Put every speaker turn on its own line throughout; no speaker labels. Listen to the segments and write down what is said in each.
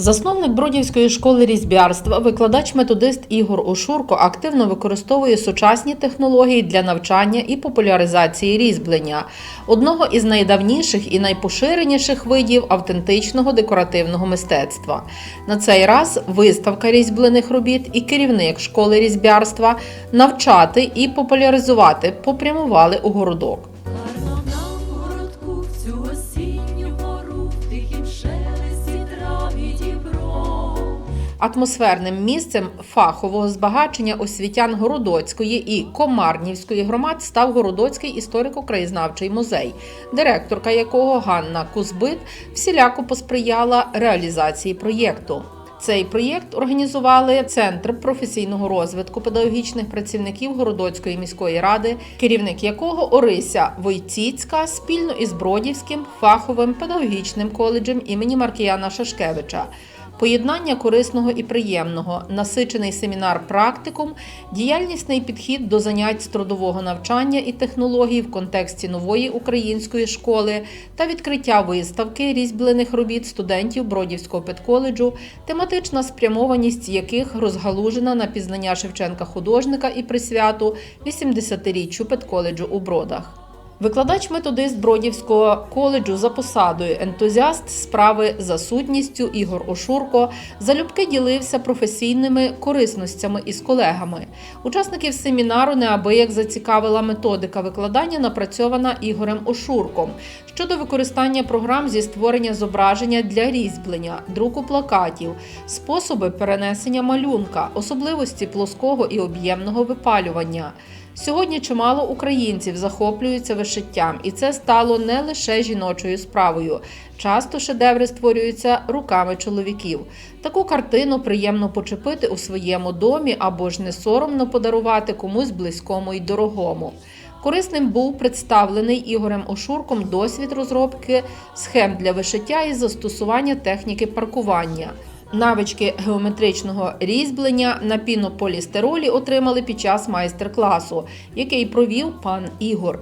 Засновник Бродівської школи різьбярства, викладач-методист Ігор Ошурко активно використовує сучасні технології для навчання і популяризації різьблення, одного із найдавніших і найпоширеніших видів автентичного декоративного мистецтва. На цей раз виставка різьблених робіт і керівник школи різьбярства навчати і популяризувати попрямували у городок. Атмосферним місцем фахового збагачення освітян Городоцької і Комарнівської громад став Городоцький історико-краєзнавчий музей, директорка якого Ганна Кузбит всіляко посприяла реалізації проєкту. Цей проєкт організували Центр професійного розвитку педагогічних працівників Городоцької міської ради, керівник якого Орися Войціцька спільно із Бродівським фаховим педагогічним коледжем імені Маркіяна Шашкевича. Поєднання корисного і приємного, насичений семінар практикум, діяльнісний підхід до занять з трудового навчання і технологій в контексті нової української школи та відкриття виставки різьблених робіт студентів Бродівського педколеджу, тематична спрямованість яких розгалужена на пізнання Шевченка художника і присвяту 80-річчю педколеджу у Бродах. Викладач-методист Бродівського коледжу за посадою, ентузіаст справи за сутністю Ігор Ошурко залюбки ділився професійними корисностями із колегами. Учасників семінару неабияк зацікавила методика викладання, напрацьована Ігорем Ошурком щодо використання програм зі створення зображення для різьблення, друку плакатів, способи перенесення малюнка, особливості плоского і об'ємного випалювання. Сьогодні чимало українців захоплюються вишиттям, і це стало не лише жіночою справою. Часто шедеври створюються руками чоловіків. Таку картину приємно почепити у своєму домі або ж не соромно подарувати комусь близькому й дорогому. Корисним був представлений Ігорем Ошурком досвід розробки схем для вишиття і застосування техніки паркування. Навички геометричного різьблення на пінополістиролі отримали під час майстер-класу, який провів пан Ігор.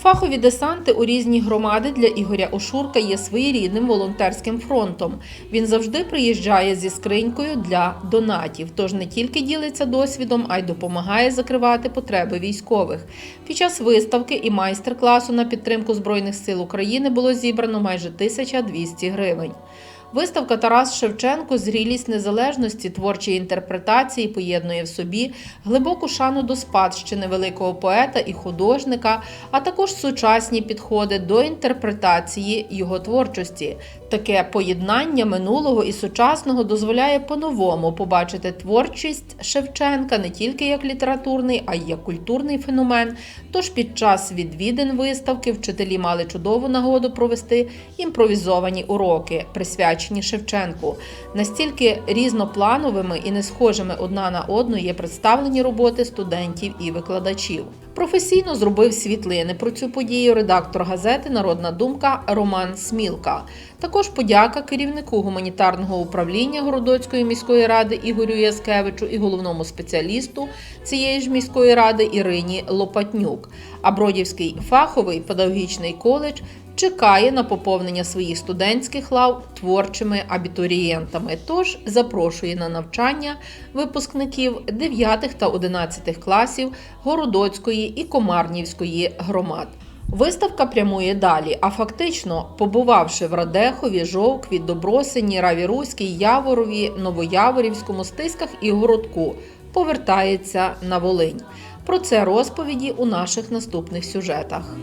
Фахові десанти у різні громади для Ігоря Ошурка є своєрідним волонтерським фронтом. Він завжди приїжджає зі скринькою для донатів, тож не тільки ділиться досвідом, а й допомагає закривати потреби військових. Під час виставки і майстер-класу на підтримку Збройних сил України було зібрано майже 1200 гривень. Виставка Тарас Шевченко Зрілість незалежності творчої інтерпретації поєднує в собі глибоку шану до спадщини великого поета і художника, а також сучасні підходи до інтерпретації його творчості. Таке поєднання минулого і сучасного дозволяє по-новому побачити творчість Шевченка не тільки як літературний, а й як культурний феномен. Тож під час відвідин виставки вчителі мали чудову нагоду провести імпровізовані уроки, присвячені Шевченку. Настільки різноплановими і не схожими одна на одну є представлені роботи студентів і викладачів. Професійно зробив світлини про цю подію редактор газети Народна думка Роман Смілка. Також подяка керівнику гуманітарного управління Городоцької міської ради Ігорю Яскевичу і головному спеціалісту цієї ж міської ради Ірині Лопатнюк. А Бродівський фаховий педагогічний коледж чекає на поповнення своїх студентських лав творчими абітурієнтами. Тож запрошує на навчання випускників 9 та 11 класів Городоцької і Комарнівської громад. Виставка прямує далі, а фактично, побувавши в Радехові, Жовкві, Добросині, Равіруській, Яворові, Новояворівському, Стисках і Городку, повертається на Волинь. Про це розповіді у наших наступних сюжетах.